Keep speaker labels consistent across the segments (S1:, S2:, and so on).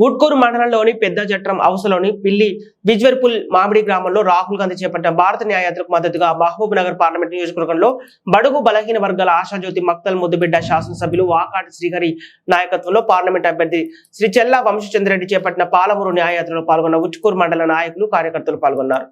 S1: ఉట్కూరు మండలంలోని పెద్ద జట్రం అవసలోని పిల్లి విజ్వర్పుల్ మామిడి గ్రామంలో రాహుల్ గాంధీ చేపట్టిన భారత న్యాయయాత్రకు మద్దతుగా మహబూబ్ నగర్ పార్లమెంట్ నియోజకవర్గంలో బడుగు బలహీన వర్గాల ఆశాజ్యోతి మక్తల్ ముద్దుబిడ్డ శాసనసభ్యులు వాకాటి శ్రీహరి నాయకత్వంలో పార్లమెంట్ అభ్యర్థి శ్రీ చెల్లా వంశచంద్రెడ్డి చేపట్టిన పాలమూరు న్యాయయాత్రలో పాల్గొన్న ఉట్కూరు మండల నాయకులు కార్యకర్తలు పాల్గొన్నారు.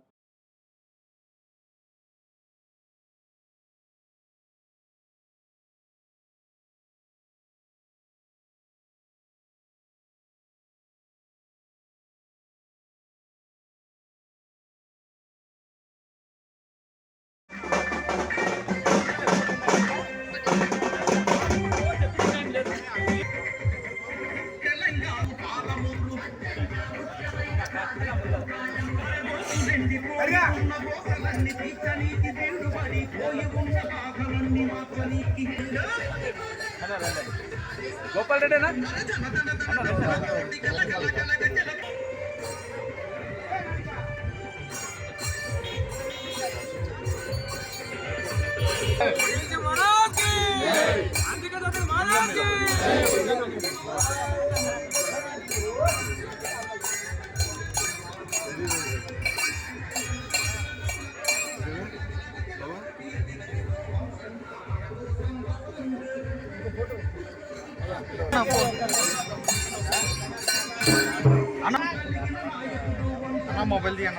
S2: గోపాల్ రెడ్డేనా అన్న మొబైల్ తీయన్న ఒకసారి
S3: పెట్టుబడికి அண்ணா மொபைல் தான்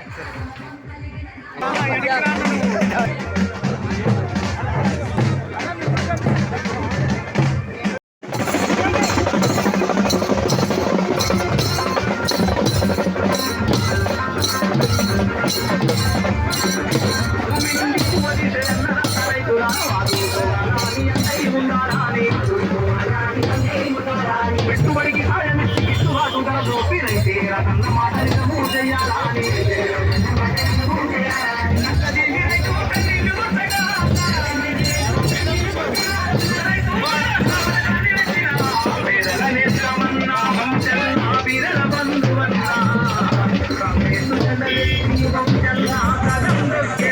S3: I'm దోపిడైతే మాట నిజము చేయాలని